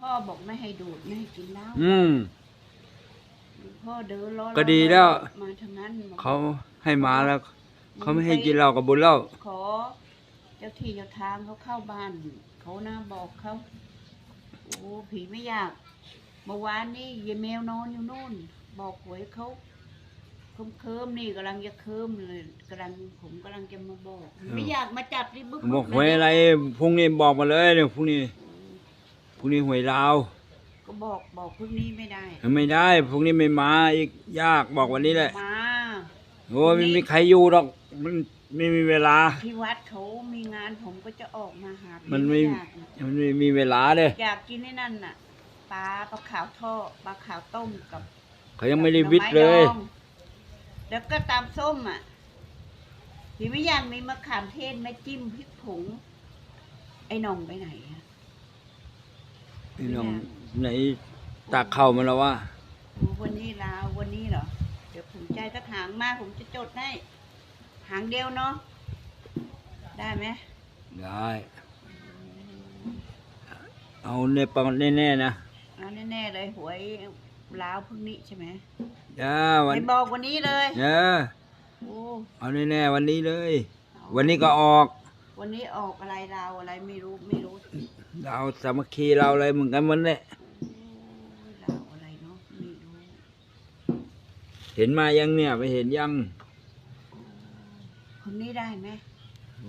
พ่อบอกไม่ให้ดูดไม่ให้กินเหล้าอืม พ่อเดินล้อก็ดีแล้ว มาทางนั้นบอกเขาให้มาแล้วเขาไม่ให้กินเหล้ากับบุญเหล้าขอ เจ้าที่เจ้าทางเขาเข้าบ้านเขานะบอกเขาโอ้ผีไม่อยากเมื่อวานนี่ยายแมวนอนอยู่นู่น บอกหวยเขาเคิมเคิมๆนี่กำลังจะเคิมเลยกำลังผมกำลังจะมาบอก ไม่อยากมาจับที่บึ้บอกหวยอะไรพรุ่งนี้บอกมาเลยเนี่ยพรุ่งนี้พ รุ่งนี้หวยลาว ก็บอกบอกพรุ่งนี้ไม่ได้ไม่ได้พรุ่งนี้ไม่มาอีกยากบอกวันนี้แหละมาโอ้ยไม่มีใครอยู่หรอกมันไม่มีเวลา ที่วัดเขามีงานผมก็จะออกมาหาพี่มันไม่อยากนะมันไม่มีเวลาเลยอยากกินไอ้นั่นน่ะปลาปลาขาวทอดปลาขาวต้มกับเขายังไม่ได้วิทย์เลยหน่อไม้ดองแล้วก็ตามส้มอะพี่ไม่อยากมีมะขามเทศแม่จิ้มพริกผง ไอ้หน่องไปไหนอะ พี่น้องไหนตักเข้ามาแล้วว่าโอ้วันนี้ลาววันนี้เหรอ เดี๋ยวผมใจสักหางมากผมจะจดให้ หางเดียวเนาะ ได้ไหม ได้ เอาเนี่ยปังแน่ๆนะ เอาแน่ๆเลยหวยลาวพรุ่งนี้ใช่ไหมจ้าวันไปบอกวันนี้เลยเออโอ้เอาแน่ๆวันนี้เลยเอาวันนี้ก็ออก วันนี้ออกอะไรลาวอะไรไม่รู้ไม่รู้ เราสามัคคีเราอะไรเหมือนกันมันแหละโอ้ยลาวอะไรเนาะไม่รู้เห็นมายังเนี่ยไปเห็นยังคนนี้ได้ไหม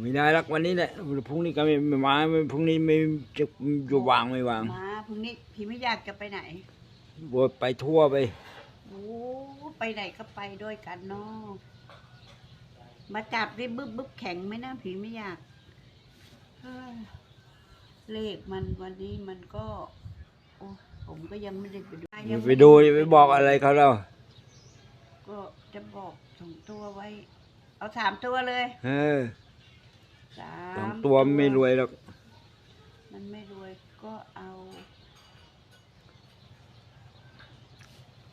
ไม่ได้รักวันนี้แหละพรุ่งนี้ก็ไม่ไม่มาไม่พรุ่งนี้ไม่จะจะวางไม่วางมาพรุ่งนี้พี่ไม่อยากจะไปไหนบวชไปทั่วไป โอ้ไปไหนก็ไปด้วยกันเนาะมาจับได้บึ๊บบึ๊บแข็งไหมนะผีไม่อยากเฮ้ย เลขมันวันนี้มันก็โอ้ผมก็ยังไม่ได้ไปดูยังไปม่ดูดิไปบอกอะไรเขาแล้วก็จะบอกสองตัวไว้ เอาสามตัวเลยเออสาสองมตัวไม่รวยหรอกมันไม่รวยก็เอา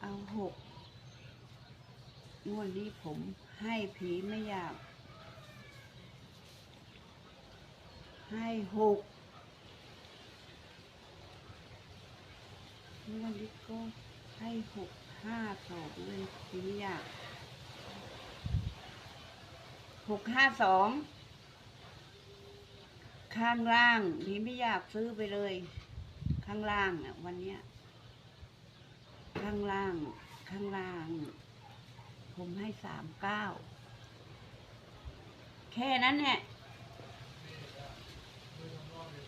เอาหกงวดนี้ผมให้ผีไม่อยาก ให้หก งวดนี้ก็ให้หกห้าสองเลยผีไม่อยากหกห้าสองข้างล่างพี่ไม่อยากซื้อไปเลย ข้างล่างอะวันเนี้ยข้างล่าง ข้างล่าง ผมให้สามเก้าแค่นั้นเนี่ย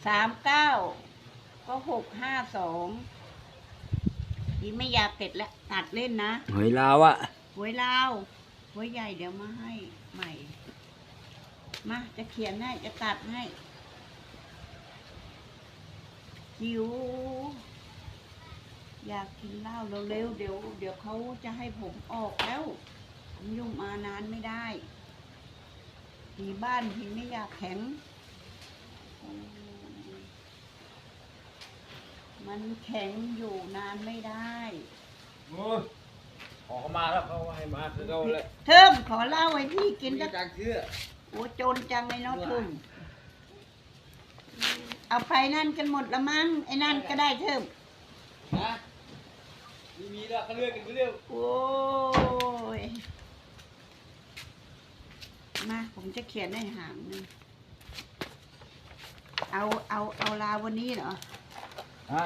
สามเก้าก็หกห้าสอง พี่ไม่อยากเสร็จแล้วตัดเล่นนะหวยลาวอะหวยลาวหวยใหญ่เดี๋ยวมาให้ใหม่ มาจะเขียนให้จะตัดให้หิวอยากกินเหล้าเร็วๆเดี๋ยว เดี๋ยวเขาจะให้ผมออกแล้ว ผมยุ่งมานานไม่ได้ผีบ้านผีไม่อยากแข็งอืม มันแข็งอยู่นานไม่ได้ขอเขามาแล้วเขาให้มาคือเขาเลยเทิมขอเหล้าให้พี่กินสักการเชื่อโอ้จนจังเลยเนาะเทิมเอาไปนั่นกันหมดละมั้งไอ้นั่นก็ได้เทิมนะมีมีแล้วเขาเลือกกันเลือกโอ้ยมาผมจะเขียนให้หางหนึงเอาเอาเอาลาววันนี้เหรอ ใช่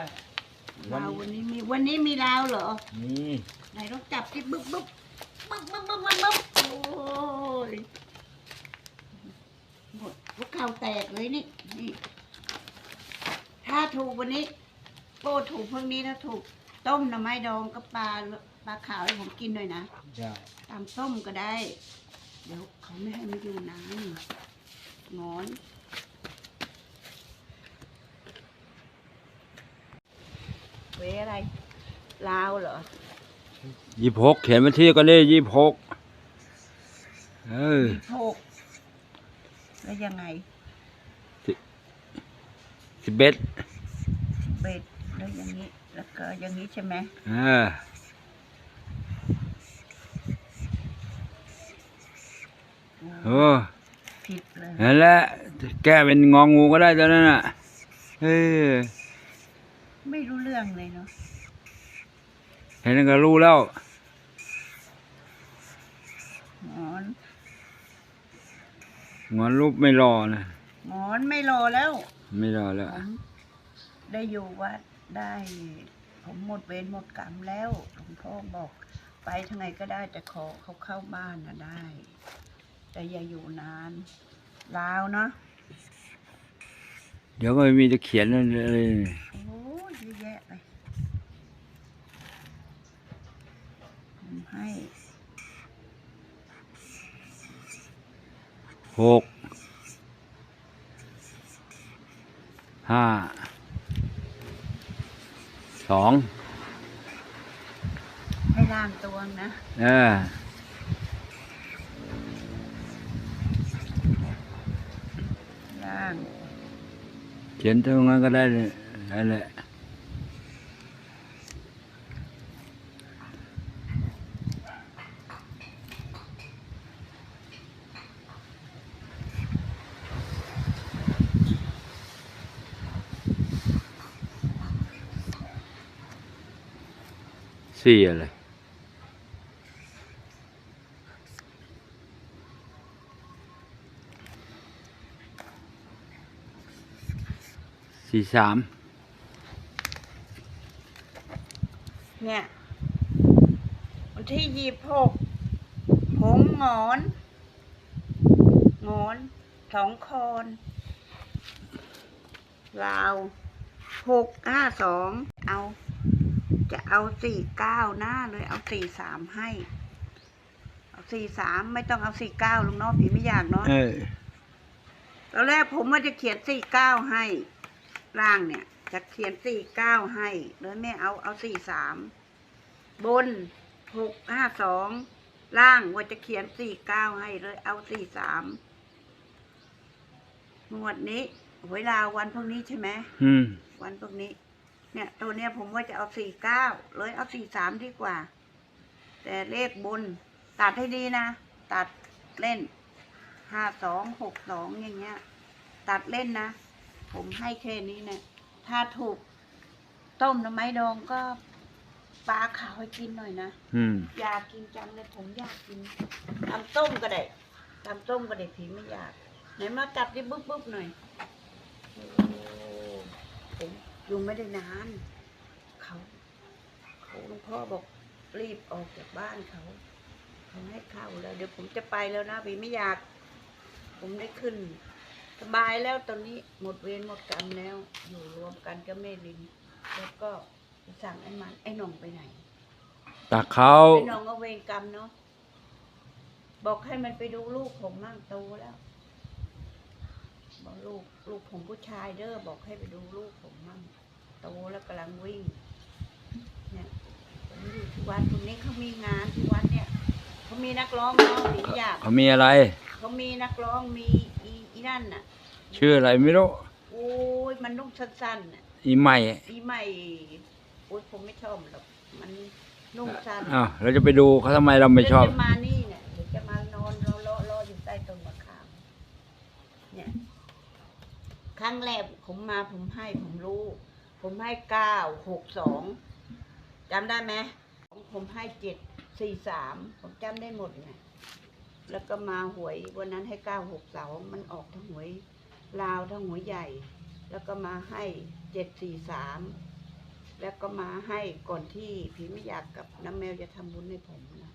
ลาววันนี้มีวันนี้มีลาวเหรอ นี่ไหนต้องจับที่บึ๊บบึ๊บบึ๊บบึ๊บบึ๊บบึ๊บบึ๊บโอ้ยหมดพวกเข่าแตกเลยนี่นี่ ถ้าถูกวันนี้โป้ถูกพวกนี้ถ้าถูก ต้มหน่อไม้ดองกับปลาปลาขาวให้ผมกินหน่อยนะใช่ตามส้มก็ได้ เดี๋ยวเขาไม่ให้มาอยู่นานงอน เวอะไร ลาวเหรอยี่หกเขียนมาที่ก็ได้ยี่หกเออโชคแล้วยังไงสิบเอ็ดเบ็ดแล้วอย่างนี้ แล้วก็อย่างนี้ใช่ไหมเออโอ้ผิดเลยนั่นแหละแก้เป็นงองูก็ได้ตอนนั้นน่ะเออ ไม่รู้เรื่องเลยเนาะเห็นแล้วก็รู้แล้วหมอนงอนรูปไม่รอนะหมอนไม่รอแล้วไม่รอแล้วผมได้อยู่วัดได้ ผมหมดเวรหมดกรรมแล้วหลวงพ่อบอก ไปทางไหนก็ได้แต่ขอเขาเข้าบ้านนะได้ แต่อย่าอยู่นานลาวเนาะเดี๋ยวก็มีจะเขียนอะไร โอ้ยเยอะ แยะเลยผมให้หกห้าสองให้ล่างตัวนะ เออล่าง เขียนตรงนั้นก็ได้เลยนั่นแหละ สี่อะไรสี่สามเนี่ย วันที่ยี่หกหงงอนงอนสองคอนลาวหกห้าสองเอา จะเอาสี่เก้าหน้าเลยเอาสี่สามให้ เอาสี่สามไม่ต้องเอาสี่เก้าลุงเนาะผีไม่อยากเนาะเออตอนแรกผมว่าจะเขียนสี่เก้าให้ร่างเนี่ย จะเขียนสี่เก้าให้เลยไม่เอาเอาสี่สามบนหกห้าสองล่างว่าจะเขียนสี่เก้าให้เลย เอาสี่สามงวดนี้เวลาวันพวกนี้ใช่ไหมอืมวันพวกนี้ เนี่ยตัวเนี้ยผมว่าจะเอาสี่เก้าเลยเอาสี่สามดีกว่า แต่เลขบน ตัดให้ดีนะ ตัดเล่นห้าสองหกสองอย่างเงี้ย ตัดเล่นนะ ผมให้แค่นี้นะถ้าถูกต้มน้ำไม้ดองก็ปลาขาวให้กินหน่อยนะอืมอยากกินจังเลยผมอยากกินตำต้มก็ได้ตำต้มก็ได้ผีไม่อยากไหนมาจับดิบึ๊บบึ๊บหน่อยโอ้ผม อยู่ไม่ได้นานเขาเขาหลวงพ่อบอกรีบออกจากบ้านเขาเขาให้เข้าแล้ว เดี๋ยวผมจะไปแล้วนะผีไม่อยาก ผมได้ขึ้น สบายแล้วตอนนี้หมดเวรหมดกรรมแล้ว อยู่รวมกันก็ไม่ลินแล้วก็สั่งไอ้มันไอ้หน่องไปไหนตักเขาไอ้หน้องก็เวรกรรมเนาะบอกให้มันไปดูลูกผมมั่งโตแล้ว บอกลูกลูกผมผู้ชายเด้อบอกให้ไปดูลูกผมมั่งโตแล้วกำลังวิ่งเนี่ยผมอยู่ที่วัดตรงนี้เขามีงานที่วัดเนี่ยเขามีนักร้องเนาะสีอยากเขามีอะไร เขามีนักร้องมีอีอีนั่นน่ะ ชื่ออะไรไม่รู้โอ้ยมันนุ่งสั้นๆน่ะอีใหม่อีใหม่โอ้ยผมไม่ชอบหรอกมันนุ่งสั้นอ้าวเราจะไปดูเขาทำไมเราไม่ชอบเดี๋ยวจะมานี่เนี่ยเดี๋ยวจะมานอนรอรอรออยู่ใต้ต้นมะขาม เนี่ย ค รั้งแรกผมมาผมให้ผมรู้ ผมให้เก้าหกสองจำได้ไหมผมให้เจ็ดสี่สามผมจำได้หมดไงแล้วก็มาหวยวันนั้นให้เก้าหกสองมันออกทั้งหวยลาวทั้งหวยใหญ่ แล้วก็มาให้เจ็ดสี่สามแล้วก็มาให้ก่อนที่ผีไม่อยากกับน้ำแมวจะทำบุญให้ผมนะ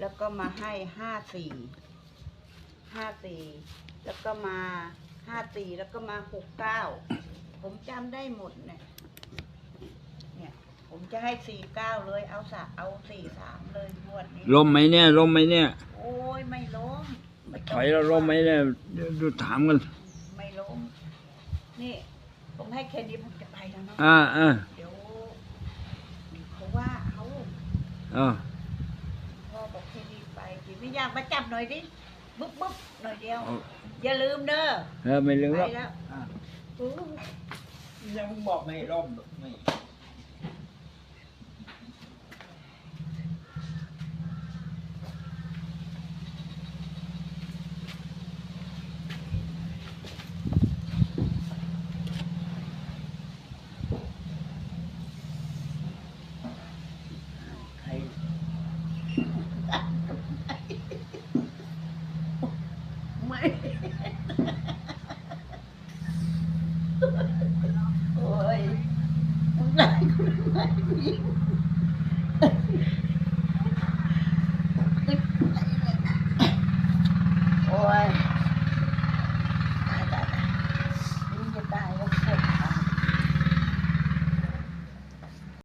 แล้วก็มาให้ห้าสี่ห้าสี่แล้วก็มา ห้าสี่แล้วก็มาหกเก้าผมจำได้หมดเนี่ยเนี่ย ผมจะให้สี่เก้าเลยเอาสะเอาสี่สามเลยงวดนี้ลมไหมเนี่ยลมไหมเนี่ย โอ้ยไม่ล้มไม่ต้ถงอยเราลมไหมเนี่ยเดี๋ยวดูถามกัน ไม่ล้มนี่ ผมให้แค่นี้ผมจะไปแล้วเนาะอ่าอ่าเดี๋ยวเขาว่าเอาอ่าพ่อบอกแค่นี้ไปจีไม่อยากมาจับหน่อยดิบึ๊บบึ๊บหน่อยเดียว เอา อย่าลืมเด้อเออไม่ลืมไปแล้วแล้วโอ้ยังบอกไม่ลมไม่โอ้ยทำร้ายกูทำไม ผู้หญิง